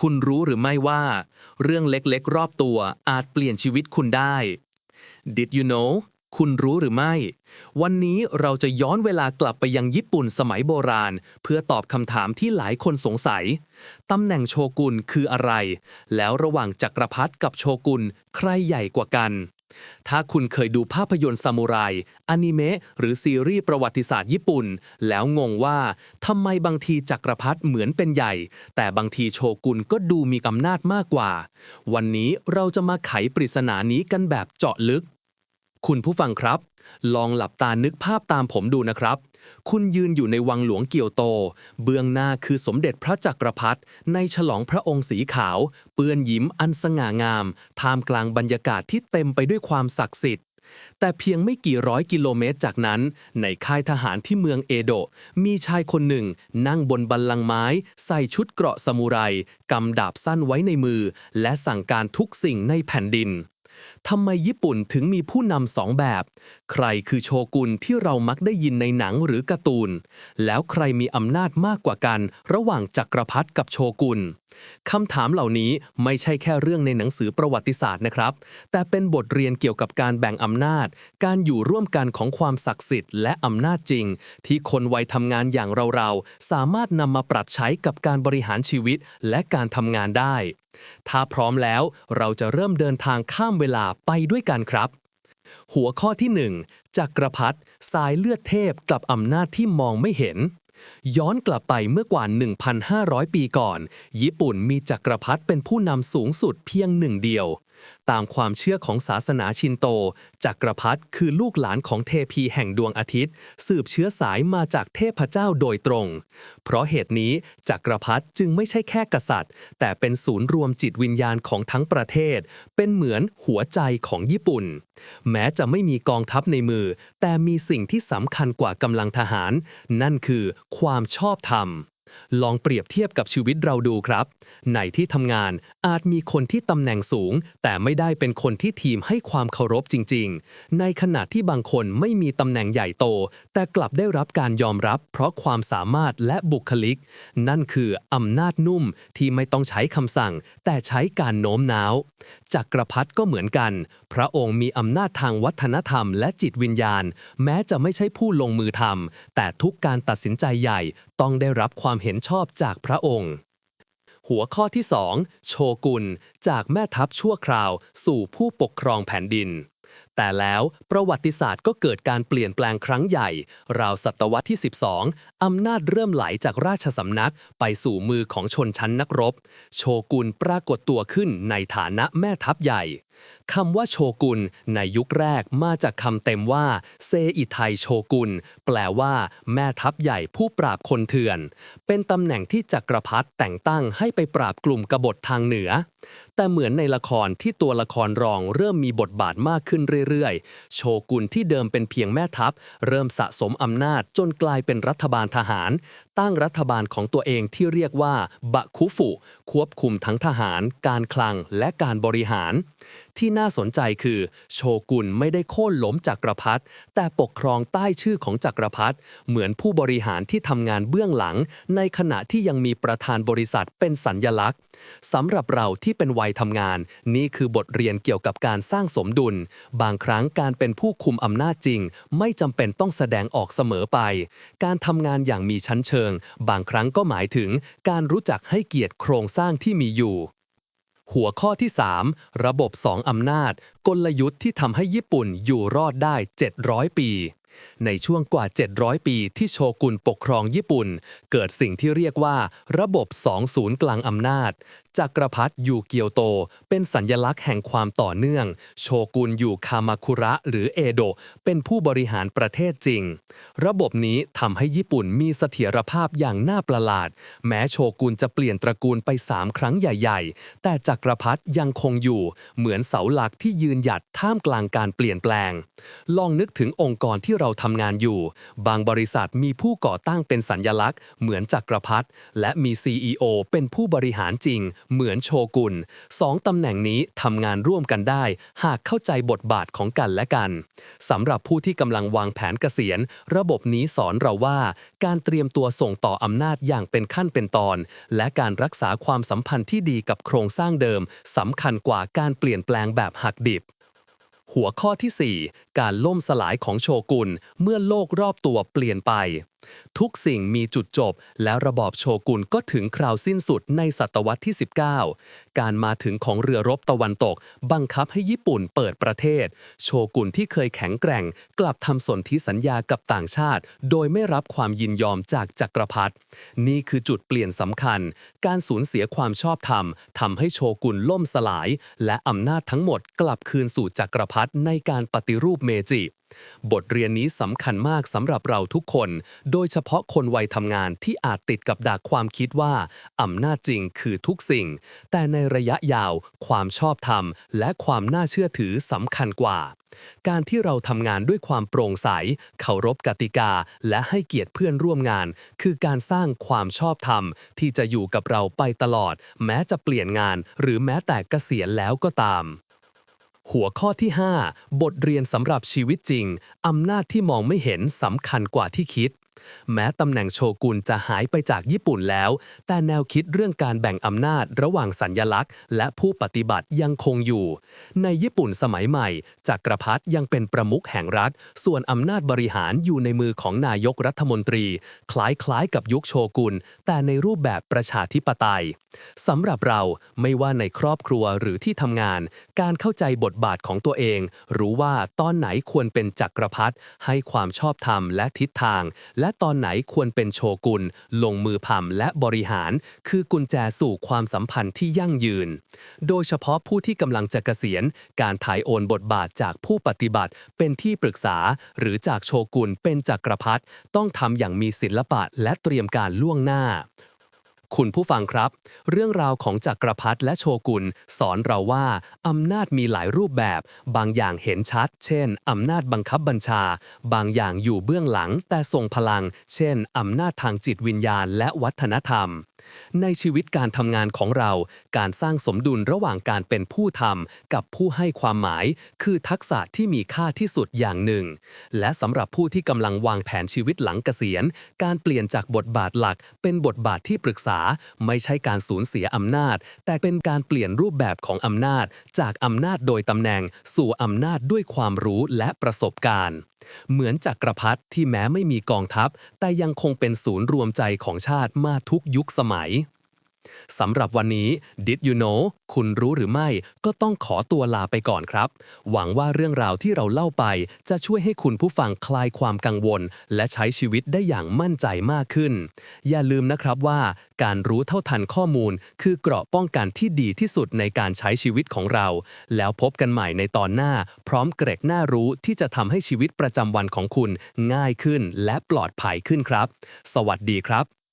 คุณรู้หรือไม่ว่า เรื่องเล็กๆ รอบตัวอาจเปลี่ยนชีวิตคุณได้ Did you know คุณรู้หรือไม่ วันนี้เราจะย้อนเวลากลับไปยังญี่ปุ่นสมัยโบราณ เพื่อตอบคำถามที่หลายคนสงสัย ตำแหน่งโชกุนคืออะไร แล้วระหว่างจักรพรรดิกับโชกุนใครใหญ่กว่ากัน ถ้าคุณเคยดูภาพยนตร์ซามูไร อนิเมะ หรือซีรีส์ประวัติศาสตร์ญี่ปุ่น แล้วงงว่าทำไมบางทีจักรพรรดิเหมือนเป็นใหญ่ แต่บางทีโชกุนก็ดูมีอำนาจมากกว่า วันนี้เราจะมาไขปริศนานี้กันแบบเจาะลึก คุณผู้ฟังครับ ลองหลับตานึกภาพตามผมดูนะครับ คุณยืนอยู่ในวังหลวงเกียวโต เบื้องหน้าคือสมเด็จพระจักรพรรดิในฉลองพระองค์สีขาว เปื้อนยิ้มอันสง่างาม ท่ามกลางบรรยากาศที่เต็มไปด้วยความศักดิ์สิทธิ์แต่เพียงไม่กี่ร้อยกิโลเมตรจากนั้น ในค่ายทหารที่เมืองเอโดะมีชายคนหนึ่ง นั่งบนบัลลังก์ไม้ ใส่ชุดเกราะซามูไรกำดาบสั้นไว้ในมือ และสั่งการทุกสิ่งในแผ่นดิน ทำไมญี่ปุ่นถึงมีผู้นำสองแบบ ใครคือโชกุนที่เรามักได้ยินในหนังหรือการ์ตูน แล้วใครมีอำนาจมากกว่ากัน ระหว่างจักรพรรดิกับโชกุนคำถามเหล่านี้ไม่ใช่แค่เรื่องในหนังสือประวัติศาสตร์นะครับ แต่เป็นบทเรียนเกี่ยวกับการแบ่งอำนาจ การอยู่ร่วมกันของความศักดิ์สิทธิ์และอำนาจจริง ที่คนวัยทำงานอย่างเราๆ สามารถนำมาปรับใช้กับการบริหารชีวิตและการทำงานได้ ถ้าพร้อมแล้วเราจะเริ่มเดินทางข้ามเวลาไปด้วยกันครับ หัวข้อที่ 1จักรพรรดิสายเลือดเทพกลับอำนาจที่มองไม่เห็น ย้อนกลับไปเมื่อกว่า 1,500 ปีก่อน ญี่ปุ่นมีจักรพรรดิเป็นผู้นำสูงสุดเพียงหนึ่งเดียว ตามความเชื่อของศาสนาชินโต จักรพรรดิคือลูกหลานของเทพีแห่งดวงอาทิตย์ สืบเชื้อสายมาจากเทพเจ้าโดยตรง เพราะเหตุนี้จักรพรรดิจึงไม่ใช่แค่กษัตริย์ แต่เป็นศูนย์รวมจิตวิญญาณของทั้งประเทศ เป็นเหมือนหัวใจของญี่ปุ่น แม้จะไม่มีกองทัพในมือ แต่มีสิ่งที่สำคัญกว่ากำลังทหาร นั่นคือความชอบธรรม ลองเปรียบเทียบกับชีวิตเราดูครับ ในที่ทำงานอาจมีคนที่ตำแหน่งสูง แต่ไม่ได้เป็นคนที่ทีมให้ความเคารพจริง ๆ ในขณะที่บางคนไม่มีตำแหน่งใหญ่โต แต่กลับได้รับการยอมรับ เพราะความสามารถและบุคลิก นั่นคืออำนาจนุ่มที่ไม่ต้องใช้คำสั่ง แต่ใช้การโน้มน้าว จักรพรรดิก็เหมือนกัน พระองค์มีอำนาจทางวัฒนธรรมและจิตวิญญาณ แม้จะไม่ใช่ผู้ลงมือทำแต่ทุกการตัดสินใจใหญ่ต้องได้รับความเห็นชอบจากพระองค์ หัวข้อที่ 2 โชกุน จากแม่ทัพชั่วคราวสู่ผู้ปกครองแผ่นดิน แต่แล้วประวัติศาสตร์ก็เกิดการเปลี่ยนแปลงครั้งใหญ่ ราวศตวรรษที่ 12 อำนาจเริ่มไหลจากราชสำนักไปสู่มือของชนชั้นนักรบ โชกุนปรากฏตัวขึ้นในฐานะแม่ทัพใหญ่ คำว่าโชกุนในยุคแรกมาจากคำเต็มว่า เซอิไทโชกุนแปลว่า แม่ทัพใหญ่ผู้ปราบคนเถื่อน เป็นตำแหน่งที่จักรพรรดิแต่งตั้งให้ไปปราบกลุ่มกบฏทางเหนือ แต่เหมือนในละครที่ตัวละครรองเริ่มมีบทบาทมากขึ้นเรื่อยๆ โชกุนที่เดิมเป็นเพียงแม่ทัพ เริ่มสะสมอำนาจจนกลายเป็นรัฐบาลทหาร ตั้งรัฐบาลของตัวเองที่เรียกว่าบะคุฟุควบคุมทั้งทหาร การคลังและการบริหาร ที่น่าสนใจคือ โชกุนไม่ได้โค่นล้มจักรพรรดิแต่ปกครองใต้ชื่อของจักรพรรดิเหมือนผู้บริหารที่ทำงานเบื้องหลัง ในขณะที่ยังมีประธานบริษัทเป็นสัญญลักษณ์สำหรับเราที่เป็นวัยทำงาน นี่คือบทเรียนเกี่ยวกับการสร้างสมดุล บางครั้งการเป็นผู้คุมอำนาจจริง ไม่จำเป็นต้องแสดงออกเสมอไป การทำงานอย่างมีชั้นเชิง บางครั้งก็หมายถึงการรู้จักให้เกียรติโครงสร้างที่มีอยู่ หัวข้อที่ 3 ระบบสองอำนาจ กลยุทธ์ที่ทำให้ญี่ปุ่นอยู่รอดได้ 700 ปี ในช่วงกว่า 700 ปีที่โชกุนปกครองญี่ปุ่น เกิดสิ่งที่เรียกว่าระบบสองศูนย์กลางอำนาจ จักรพรรดิอยู่เกียวโต เป็นสัญญลักษณ์แห่งความต่อเนื่อง โชกุนอยู่คามาคุระหรือเอโดะเป็นผู้บริหารประเทศจริง ระบบนี้ทำให้ญี่ปุ่นมีเสถียรภาพอย่างน่าประหลาด แม้โชกุนจะเปลี่ยนตระกูลไป 3 ครั้งใหญ่ ๆ แต่จักรพรรดิยังคงอยู่ เหมือนเสาหลักที่ยืนหยัดท่ามกลางการเปลี่ยนแปลง ลองนึกถึงองค์กรที่เราเราทำงานอยู่ บางบริษัทมีผู้ก่อตั้งเป็นสัญญลักษณ์ เหมือนจักรพรรดิและมี CEO เป็นผู้บริหารจริง เหมือนโชกุนสองตำแหน่งนี้ทำงานร่วมกันได้ หากเข้าใจบทบาทของกันและกันสำหรับผู้ที่กำลังวางแผนเกษียณ ระบบนี้สอนเราว่า การเตรียมตัวส่งต่ออำนาจอย่างเป็นขั้นเป็นตอน และการรักษาความสัมพันธ์ที่ดีกับโครงสร้างเดิมสำคัญกว่าการเปลี่ยนแปลงแบบหักดิบ หัวข้อที่ 4 การล่มสลายของโชกุนเมื่อโลกรอบตัวเปลี่ยนไป ทุกสิ่งมีจุดจบ และระบอบโชกุนก็ถึงคราวสิ้นสุดในศตวรรษที่ 19 การมาถึงของเรือรบตะวันตก บังคับให้ญี่ปุ่นเปิดประเทศ โชกุนที่เคยแข็งแกร่ง กลับทำสนธิสัญญากับต่างชาติ โดยไม่รับความยินยอมจากจักรพรรดินี่คือจุดเปลี่ยนสำคัญ การสูญเสียความชอบธรรมทำให้โชกุนล่มสลาย และอำนาจทั้งหมดกลับคืนสู่จักรพรรดิในการปฏิรูปเมจิบทเรียนนี้สำคัญมากสำหรับเราทุกคน โดยเฉพาะคนวัยทำงานที่อาจติดกับดักความคิดว่า อำนาจจริงคือทุกสิ่ง แต่ในระยะยาว ความชอบธรรม และความน่าเชื่อถือสำคัญกว่า การที่เราทำงานด้วยความโปร่งใส เคารพกติกา และให้เกียรติเพื่อนร่วมงาน คือการสร้างความชอบธรรม ที่จะอยู่กับเราไปตลอด แม้จะเปลี่ยนงาน หรือแม้แต่เกษียณแล้วก็ตาม หัวข้อที่ 5 บทเรียนสำหรับชีวิตจริง อำนาจที่มองไม่เห็นสำคัญกว่าที่คิด แม้ตำแหน่งโชกุนจะหายไปจากญี่ปุ่นแล้ว แต่แนวคิดเรื่องการแบ่งอำนาจระหว่างสัญญลักษณ์ และผู้ปฏิบัติยังคงอยู่ ในญี่ปุ่นสมัยใหม่ จักรพรรดิยังเป็นประมุขแห่งรัฐ ส่วนอำนาจบริหารอยู่ในมือของนายกรัฐมนตรี คล้ายๆกับยุคโชกุน แต่ในรูปแบบประชาธิปไตยสำหรับเราไม่ว่าในครอบครัวหรือที่ทำงาน การเข้าใจบทบาทของตัวเอง รู้ว่าตอนไหนควรเป็นจักรพรรดิให้ความชอบธรรมและทิศทางและและตอนไหนควรเป็นโชกุน ลงมือพำและบริหาร คือกุญแจสู่ความสัมพันธ์ที่ยั่งยืน โดยเฉพาะผู้ที่กำลังจะเกษียณ การถ่ายโอนบทบาทจากผู้ปฏิบัติ เป็นที่ปรึกษา หรือจากโชกุนเป็นจักรพรรดิต้องทำอย่างมีศิลปะและเตรียมการล่วงหน้า คุณผู้ฟังครับ เรื่องราวของจักรพรรดิและโชกุนสอนเราว่า อำนาจมีหลายรูปแบบ บางอย่างเห็นชัด เช่น อำนาจบังคับบัญชา บางอย่างอยู่เบื้องหลังแต่ทรงพลัง เช่น อำนาจทางจิตวิญญาณและวัฒนธรรมในชีวิตการทำงานของเรา การสร้างสมดุลระหว่างการเป็นผู้ทำกับผู้ให้ความหมาย คือทักษะที่มีค่าที่สุดอย่างหนึ่ง และสำหรับผู้ที่กำลังวางแผนชีวิตหลังเกษียณ การเปลี่ยนจากบทบาทหลัก เป็นบทบาทที่ปรึกษา ไม่ใช่การสูญเสียอำนาจ แต่เป็นการเปลี่ยนรูปแบบของอำนาจ จากอำนาจโดยตำแหน่ง สู่อำนาจด้วยความรู้และประสบการณ์ เหมือนจักรพรรดิที่แม้ไม่มีกองทัพ แต่ยังคงเป็นศูนย์รวมใจของชาติมาทุกยุคสมัย สำหรับวันนี้ Did you know คุณรู้หรือไม่ ก็ต้องขอตัวลาไปก่อนครับ หวังว่าเรื่องราวที่เราเล่าไป จะช่วยให้คุณผู้ฟังคลายความกังวล และใช้ชีวิตได้อย่างมั่นใจมากขึ้น อย่าลืมนะครับว่า การรู้เท่าทันข้อมูล คือเกราะป้องกันที่ดีที่สุดในการใช้ชีวิตของเรา แล้วพบกันใหม่ในตอนหน้า พร้อมเกร็กหน้ารู้ที่จะทำให้ชีวิตประจำวันของคุณ ง่ายขึ้นและปลอดภัยขึ้นครับ สวัสดีครับ